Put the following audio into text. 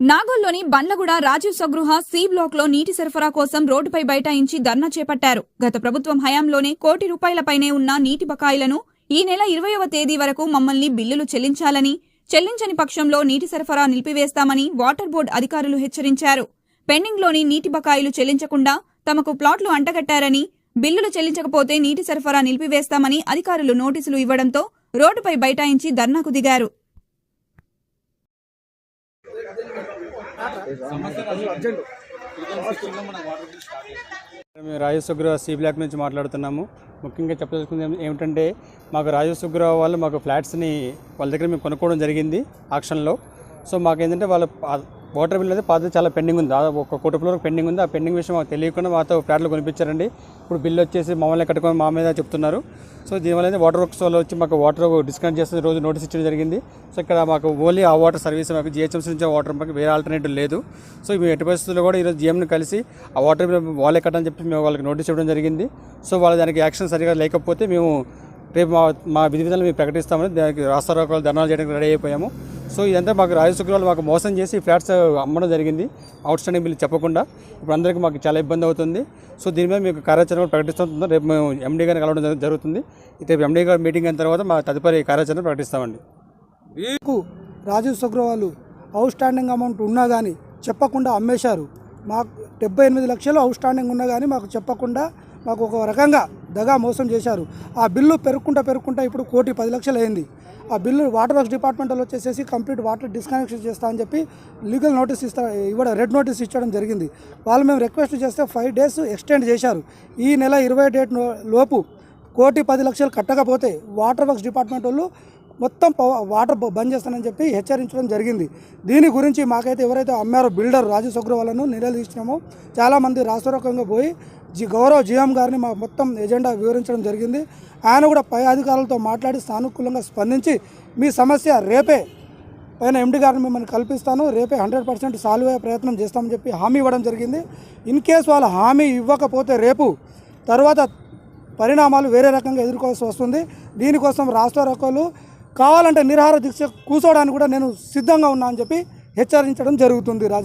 నాగోల్లోని Bandlaguda Rajiv Swagruha C బ్లాక్లో నీటి సరఫరా కోసం రోడ్డుపై బైఠాయించి ధర్నా చేపట్టారు. గత ప్రభుత్వం హయాంలోనే కోటి రూపాయలపైనే ఉన్న నీటి బకాయిలను ఈ నెల ఇరవయవ తేదీ వరకు మమ్మల్ని బిల్లులు చెల్లించాలని చెల్లించని పక్షంలో నీటి సరఫరా నిలిపివేస్తామని వాటర్ బోర్డు అధికారులు హెచ్చరించారు. పెండింగ్లోని నీటి బకాయిలు చెల్లించకుండా తమకు ప్లాట్లు అంటగట్టారని బిల్లులు చెల్లించకపోతే నీటి సరఫరా నిలిపివేస్తామని అధికారులు నోటీసులు ఇవ్వడంతో రోడ్డుపై బైఠాయించి ధర్నాకు దిగారు. మేము రాజసుగ్రహ సి బ్లాక్ నుంచి మాట్లాడుతున్నాము. ముఖ్యంగా చెప్పదలుచుకుంది ఏమి- ఏమిటంటే మాకు రాజసుగ్రహ వాళ్ళు మాకు ఫ్లాట్స్ని వాళ్ళ దగ్గర మేము కొనుక్కోవడం జరిగింది ఆక్షన్లో. సో మాకు ఏంటంటే వాళ్ళ వాటర్ బిల్ అనేది పాత చాలా పెండింగ్ ఉంది. దాదాపు ఒక కోటి రూపాయల పెండింగ్ ఉంది. ఆ పెండింగ్ విషయం మాకు తెలియకుండా మాతో ఫ్లాట్లు కొనిపించారండి. ఇప్పుడు బిల్ వచ్చేసి మమ్మల్ని కట్టుకొని మా మీద చెప్తున్నారు. సో దీనివల్ల వాటర్ వర్క్స్ వాళ్ళు వచ్చి మాకు వాటర్ డిస్కనెక్ట్ చేస్తే రోజు నోటీస్ ఇచ్చడం జరిగింది. సో ఇక్కడ మాకు ఓన్లీ ఆ వాటర్ సర్వీస్ మాకు జిహెచ్ఎంసీ నుంచి వాటర్ మాకు వేరే ఆల్టర్నేటివ్ లేదు. సో మేము ఎట్టి పరిస్థితుల్లో కూడా ఈరోజు జిఎంని కలిసి ఆ వాటర్ బిల్ వాళ్ళే కట్టని చెప్పి మేము వాళ్ళకి నోటీస్ ఇవ్వడం జరిగింది. సో వాళ్ళ దానికి యాక్షన్ సరిగా లేకపోతే మేము రేపు మా మా విధి విధాలు మేము ప్రకటిస్తామని దానికి రాస్తారోకాలు ధర్నాలు చేయడానికి రెడీ అయిపోయాము. సో ఇదంతా మాకు రాజశుక్రాలు మాకు మోసం చేసి ఫ్లాట్స్ అమ్మడం జరిగింది. అవుట్ స్టాండింగ్ బిల్ చెప్పకుండా. ఇప్పుడు అందరికీ మాకు చాలా ఇబ్బంది అవుతుంది. సో దీని మీద మీకు కార్యాచరణ కూడా రేపు మేము ఎండీ గారిని కలవడం జరుగుతుంది. రేపు ఎండీ గారి మీటింగ్ అయిన తర్వాత మా తదుపరి కార్యాచరణ ప్రకటిస్తామండి. మీకు రాజీవ్ శుక్రవాళ్ళు అవుట్ స్టాండింగ్ అమౌంట్ ఉన్నా కానీ చెప్పకుండా అమ్మేశారు. మాకు డెబ్బై ఎనిమిది లక్షలు అవుట్ స్టాండింగ్ ఉన్నా కానీ మాకు చెప్పకుండా మాకు ఒక రకంగా దగా మోసం చేశారు. ఆ బిల్లు పెరుక్కుంటా పెరుక్కుంటా ఇప్పుడు కోటి పది లక్షలు అయింది. ఆ బిల్లు వాటర్ వర్క్స్ డిపార్ట్మెంట్ వాళ్ళు వచ్చేసేసి కంప్లీట్ వాటర్ డిస్కనెక్షన్ చేస్తా అని చెప్పి లీగల్ నోటీస్ ఇస్తా ఇవ్వడం రెడ్ నోటీస్ ఇచ్చడం జరిగింది. వాళ్ళు మేము రిక్వెస్ట్ చేస్తే ఫైవ్ డేస్ ఎక్స్టెండ్ చేశారు. ఈ నెల ఇరవై డేట్ లోపు కోటి పది లక్షలు కట్టకపోతే వాటర్ వర్క్స్ డిపార్ట్మెంట్ వాళ్ళు మొత్తం వాటర్ బంద్ చేస్తానని చెప్పి హెచ్చరించడం జరిగింది. దీని గురించి మాకైతే ఎవరైతే అమ్మారో బిల్డర్ రాజు సగ్రవాలను నిలదీసినామో చాలామంది రాష్ట్రకంగా పోయి జి గౌరవ్ జిఎం గారిని మా మొత్తం ఎజెండా వివరించడం జరిగింది. ఆయన కూడా పై అధికారులతో మాట్లాడి సానుకూలంగా స్పందించి మీ సమస్య రేపే. పైన ఎండి గారిని మిమ్మల్ని కల్పిస్తాను. రేపే హండ్రెడ్ పర్సెంట్ సాల్వ్ అయ్యే ప్రయత్నం చేస్తామని చెప్పి హామీ ఇవ్వడం జరిగింది. ఇన్ కేస్ వాళ్ళు హామీ ఇవ్వకపోతే రేపు తర్వాత పరిణామాలు వేరే రకంగా ఎదుర్కోవాల్సి వస్తుంది. దీనికోసం రాష్ట్ర రకాలు కావాలంటే నిరాహార దీక్ష కూర్చోవడానికి కూడా నేను సిద్ధంగా ఉన్నా అని చెప్పి హెచ్చరించడం జరుగుతుంది రాజు